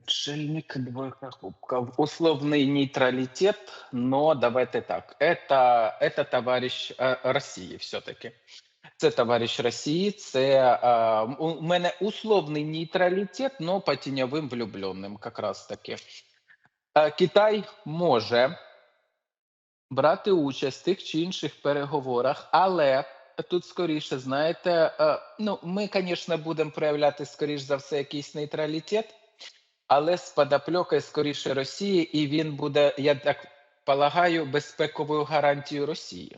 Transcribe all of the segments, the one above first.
Отшельник, двойка кубков. Условный нейтралитет, но давайте так. Это, это товарищ э, Росії все-таки. Це товариш Росії, це е, у мене условний нейтралітет, но по тіньовим влюбленим, якраз таки. Е, Китай може брати участь в тих чи інших переговорах, але тут скоріше, знаєте, е, ну ми, звісно, будемо проявляти скоріш за все якийсь нейтралітет, але з подопльокою скоріше Росії, і він буде, я так полагаю, безпековою гарантією Росії.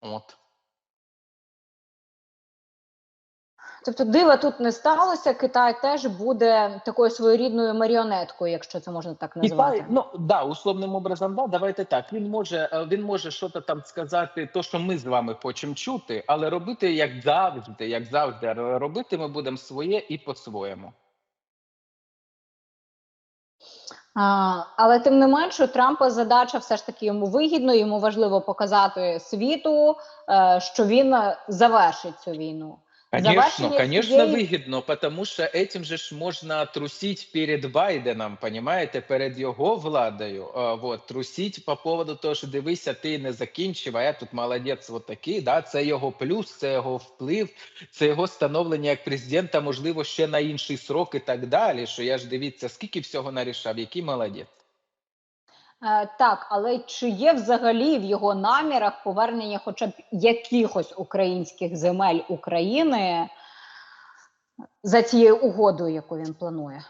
От. Тобто дива тут не сталося. Китай теж буде такою своєрідною маріонеткою, якщо це можна так назвати. Китай, ну да, условним образом, да, давайте так. Він може е, він може щось там сказати, то що ми з вами хочемо чути, але робити як завжди, як завжди, робити ми будемо своє і по-своєму. А, але тим не менше, Трампа задача все ж таки йому вигідно. Йому важливо показати світу, е, що він завершить цю війну. Конечно, конечно, цієї- вигідно, потому що этим же ж можна трусить перед Байденом, понимаєте, перед його владою. Вот, трусить по поводу того, що дивися, ти не закінчив, а я тут молодець, от такий. Да? Це його плюс, це його вплив, це його становлення як президента, можливо, ще на інший срок і так далі. Що я ж дивіться, скільки всього нарішав, який молодець. Е, так, але чи є взагалі в його намірах повернення хоча б якихось українських земель України за цією угодою, яку він планує?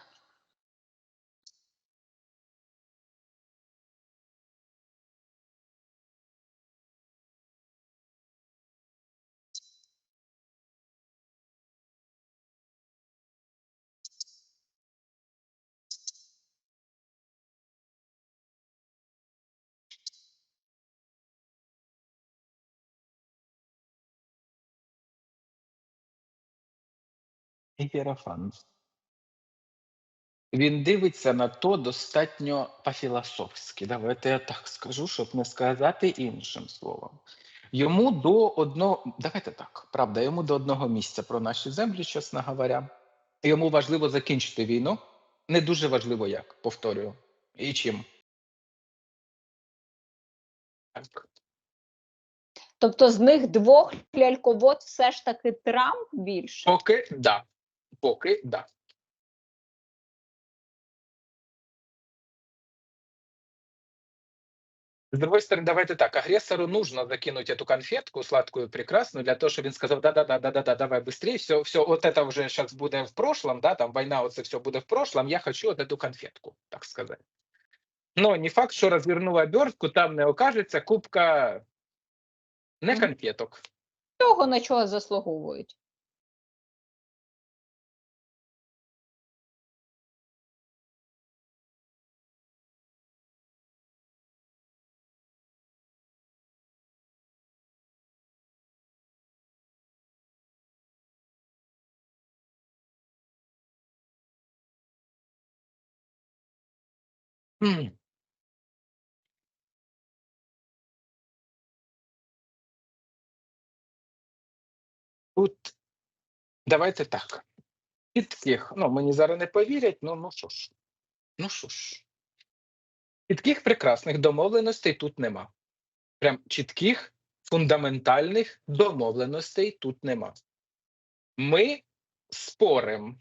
І Він дивиться на то достатньо по-філософськи. Давайте я так скажу, щоб не сказати іншим словом. Йому до одного, давайте так, правда, йому до одного місця про наші землі, чесно говоря. Йому важливо закінчити війну. Не дуже важливо як, повторюю. І чим. Так. Тобто з них двох ляльковод все ж таки Трамп більше? Поки да. Поки да. С другой стороны, давайте так, агрессору нужно закинуть эту конфетку сладкую, прекрасную, для того, чтобы він сказав, да-да-да-да-да, давай быстрее, все, все, вот это уже сейчас буде в прошлом, да, там война, вот это все буде в прошлом, я хочу вот эту конфетку, так сказать. Но не факт, що розверну обертку, там не окажеться кубка не Мгм. конфеток. Того на чого заслуговують? Тут давайте так. Чітких, ну мені зараз не повірять, ну ну що ж, ну що ж. Чітких прекрасних домовленостей тут нема. Прям чітких фундаментальних домовленостей тут нема. Ми спорим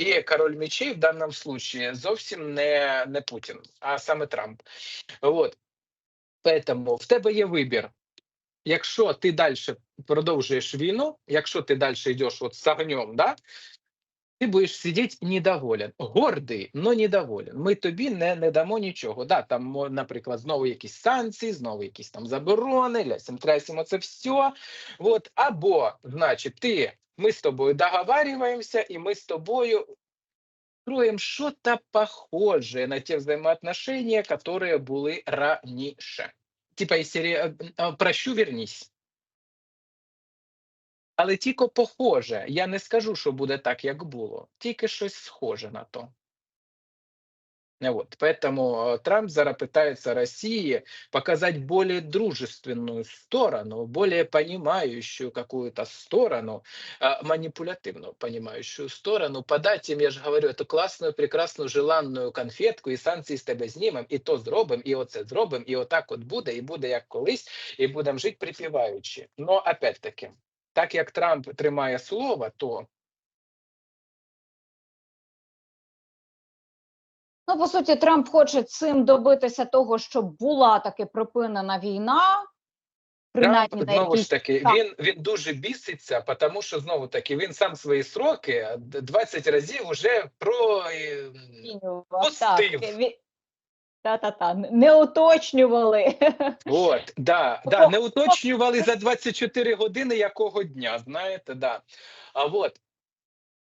і король мечей в даному случаї зовсім не, не Путін, а саме Трамп. От. Поэтому в тебе є вибір. Якщо ти далі продовжуєш війну, якщо ти далі йдеш от з огнем, да, ти будеш сидіти недоволен. Гордий, але недоволен. Ми тобі не, не дамо нічого. Да, там, наприклад, знову якісь санкції, знову якісь там заборони, лясім трясимо це все. От, або, значить, ти, ми з тобою договарюємося, і ми з тобою строим что-то похожее на те взаимоотношения, которые были раніше. Типа, із серії е, е, прощу, вернись. Але тільки похоже. Я не скажу, що буде так, як було. Тільки щось схоже на то. Э, Вот. Поэтому э, Трамп зараз пытается России показать более дружественную сторону, более понимающую какую-то сторону, э, манипулятивную понимающую сторону, подать им, я же говорю, эту классную, прекрасную, желанную конфетку, і санкції з тебе знімем, і то зробимо, і оце зробимо, і отак от буде, і буде як колись, і будемо жити припіваючи. Но опять-таки, так як Трамп тримає слово, то Ну, по суті, Трамп хоче цим добитися того, щоб була таки припинена війна. Принаймні Трамп, знову ж таки, так. він, він дуже біситься, тому що знову таки він сам свої сроки д- 20 разів уже про е. Так, Та-та-та, не уточнювали. От, да, да, не уточнювали за 24 години якого дня, знаєте, да. А от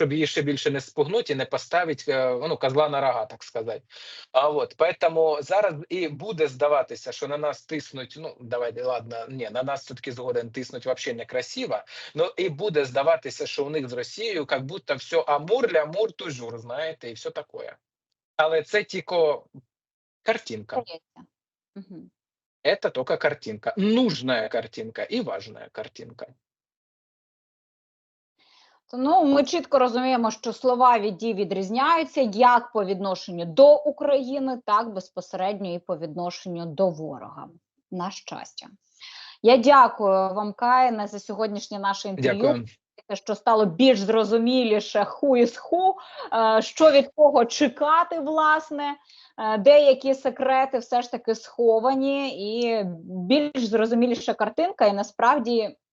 щоб її ще більше не спугнути і не поставити е, ну, козла на рога, так сказати. А от поэтому зараз і буде здаватися, що на нас тиснуть. Ну давайте, ладно, ні, на нас все-таки згоден тиснуть взагалі некрасиво. Ну і буде здаватися, що у них з Росією як будто все амур ля амур тужур, знаєте, і все таке. Але це тільки картинка. Мгм. Это только картинка. Нужная картинка и важная картинка. Ну, ми чітко розуміємо, що слова від дій відрізняються як по відношенню до України, так безпосередньо і по відношенню до ворога. На щастя. Я дякую вам, Каїне, за сьогоднішнє наше інтерв'ю. Дякую. Що стало більш зрозуміліше ху із ху, е, що від кого чекати, власне, е, деякі секрети все ж таки сховані, і більш зрозуміліша картинка, і насправді.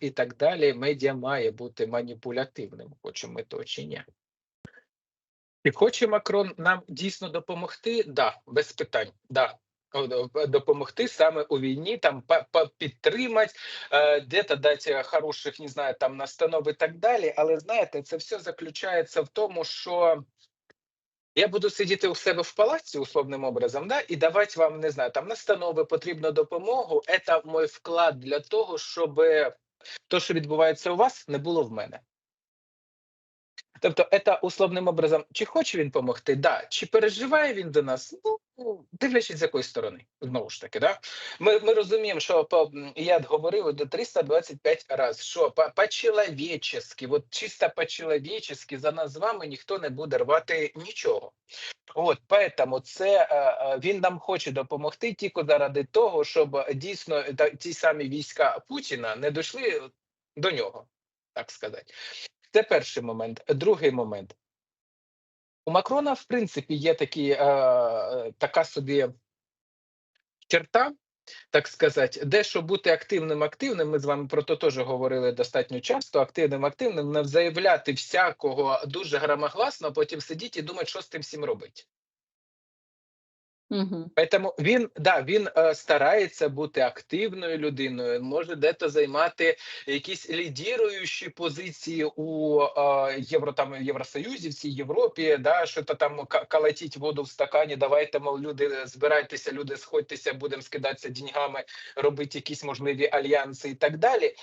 і так далі. Медіа має бути маніпулятивним, хочемо ми то чи ні. І хоче Макрон нам дійсно допомогти? Да, без питань. Да. Допомогти саме у війні, там підтримати, е, де-то дати хороших, не знаю, там настанов і так далі. Але знаєте, це все заключається в тому, що я буду сидіти у себе в палаці, условним образом, да, і давати вам, не знаю, там настанови, потрібну допомогу. Це мій вклад для того, щоб то, що відбувається у вас, не було в мене. Тобто, це условним образом, чи хоче він допомогти, да. чи переживає він до нас, ну, дивлячись з якої сторони, знову ж таки, да. Ми, ми розуміємо, що я говорив до 325 разів, що по- по-чоловічески, от чисто по-чоловічески за нас з вами ніхто не буде рвати нічого. От, поэтому це е, е, він нам хоче допомогти тільки заради того, щоб дійсно е, ті самі війська Путіна не дійшли до нього, так сказати. Це перший момент. Другий момент. У Макрона, в принципі, є такі, е, така собі черта, так сказати, дещо бути активним, активним. Ми з вами про це теж говорили достатньо часто. Активним, активним, не заявляти всякого дуже громогласно, а потім сидіти і думати, що з тим всім робити. Угу. Поэтому він да він е, старається бути активною людиною, може дето займати якісь лідіруючі позиції у е, євро там Євросоюзі, в цій Європі, да що то там ка- калатіть воду в стакані. Давайте мов люди збирайтеся, люди сходьтеся, будемо скидатися деньгами, робити якісь можливі альянси і так далі.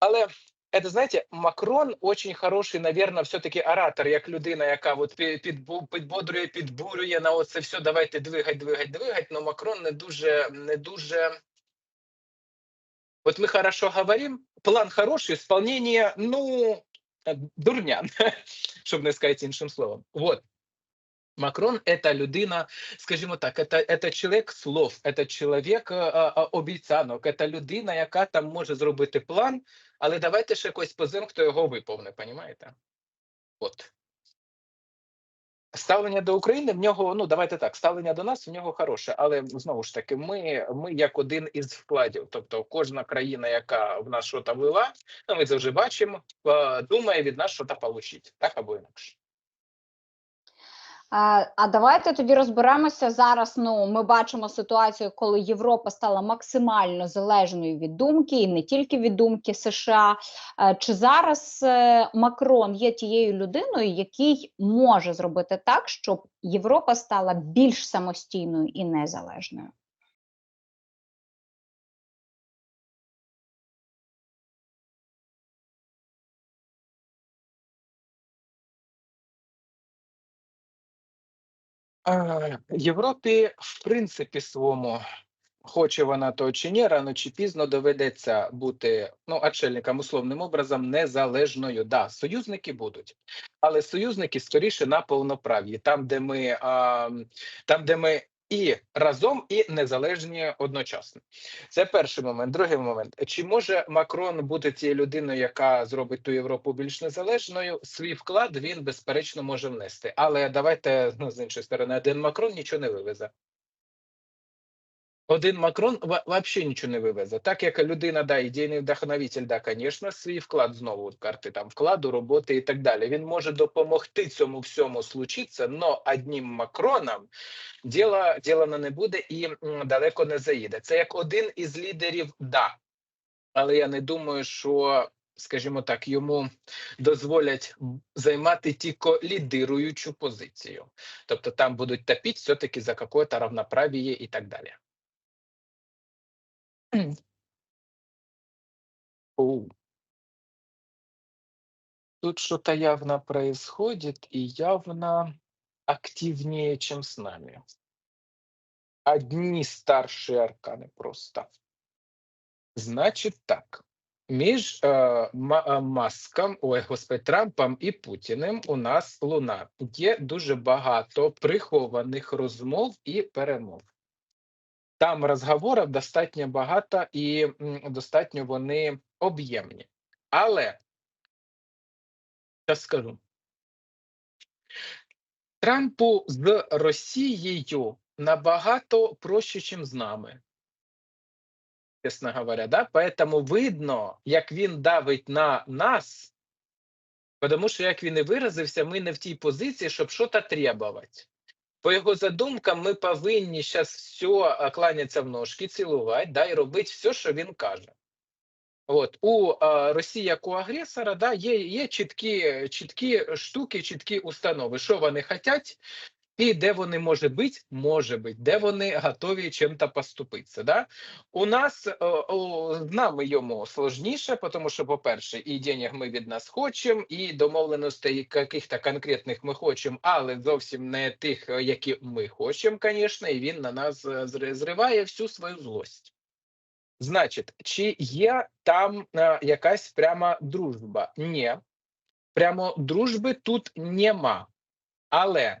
Але это, знаєте, Макрон очень хороший, наверное, все-таки оратор, як людина, яка от пі- підбу- підбодрює, підбурює на оце все, давайте двигать, двигать, двигать, но Макрон не дуже, не дуже... Вот мы хорошо говорим, план хороший, исполнение, ну, э, дурня, щоб не сказати іншим словом. Вот. Макрон – это людина, скажімо так, это, это чоловік слов, это чоловік е, е, обіцянок, это людина, яка там може зробити план, але давайте ще якось позим, хто його виповнить, понімаєте? От. Ставлення до України в нього, ну давайте так, ставлення до нас в нього хороше, але знову ж таки, ми, ми як один із вкладів. Тобто, кожна країна, яка в нас щось вела, ну ми це вже бачимо, е, думає від нас щось отримати, так або інакше. А, давайте тоді розберемося зараз. Ну, ми бачимо ситуацію, коли Європа стала максимально залежною від думки, і не тільки від думки США. Е, Чи зараз е, Макрон є тією людиною, який може зробити так, щоб Європа стала більш самостійною і незалежною? Європі, в принципі, своєму, хоче вона то чи ні, рано чи пізно доведеться бути ну, отшельникам условним образом незалежною. Да, союзники будуть, але союзники скоріше на повноправ'ї, там, де ми, а, там, де ми і разом, і незалежні одночасно. Це перший момент. Другий момент: чи може Макрон бути тією людиною, яка зробить ту Європу більш незалежною? Свій вклад він безперечно може внести. Але давайте ну, з іншої сторони, один Макрон нічого не вивезе. Один Макрон взагалі нічого не вивезе. Так як людина, да, ідейний вдохновитель, да, звісно, свій вклад знову карти там вкладу, роботи і так далі. Він може допомогти цьому всьому случитися, но одним Макроном діло, діло не буде і далеко не заїде. Це як один із лідерів, да. Але я не думаю, що, скажімо так, йому дозволять займати тільки лідируючу позицію. Тобто там будуть топити все-таки за какое-то равноправие і так далі. Оу. Тут что-то явно происходит и явно активнее, чем с нами. Одни старшие арканы просто. Значить так. Між е, е, Маском, ой, господи, Трампом і Путіним у нас луна. Є дуже багато прихованих розмов і перемов. Там розговорів достатньо багато і достатньо вони об'ємні. Але зараз скажу. Трампу з Росією набагато проще, ніж з нами. Чесно говоря, да? Поэтому видно, як він давить на нас, тому що, як він і виразився, ми не в тій позиції, щоб щось требувати. По його задумкам, ми повинні зараз все кланятися в ножки, цілувати, да, і робити все, що він каже. От у а, Росії як у агресора, да, є, є чіткі, чіткі штуки, чіткі установи, що вони хочуть, і де вони може бути, може бути, де вони готові чим-то поступитися. Да? У нас е, нами йому сложніше, тому що, по-перше, і денег ми від нас хочемо, і домовленостей яких-то конкретних ми хочемо, але зовсім не тих, е, які ми хочемо, звісно, і він на нас е, зриває всю свою злость. Значить, чи є там якась пряма дружба? Ні, прямо дружби тут нема. Але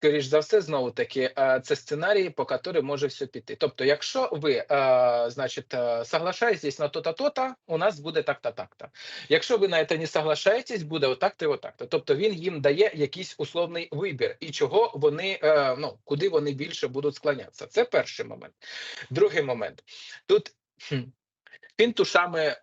Скоріш за все, знову таки, е, це сценарій, по якому може все піти. Тобто, якщо ви, е, значить, е, соглашаєтесь на то-то, то-то, у нас буде так-то, так-то. Якщо ви на це не соглашаєтесь, буде отак-то і отак-то. Тобто він їм дає якийсь условний вибір, і чого вони, ну, куди вони більше будуть склонятися. Це перший момент. Другий момент. Тут М- е,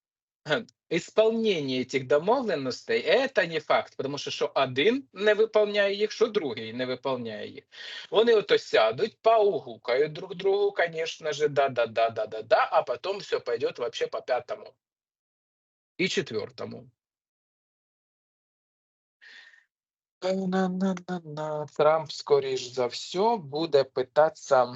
Ге, Ісполнення цих домовленостей это не факт, тому що що один не виконує їх, що другий не виконує їх. Вони ото сядуть, поугукають друг другу, конечно же, да-да-да-да-да-да, а потом все пойдет вообще по пятому и четвертому. Трамп, скоріш за все, буде питатися.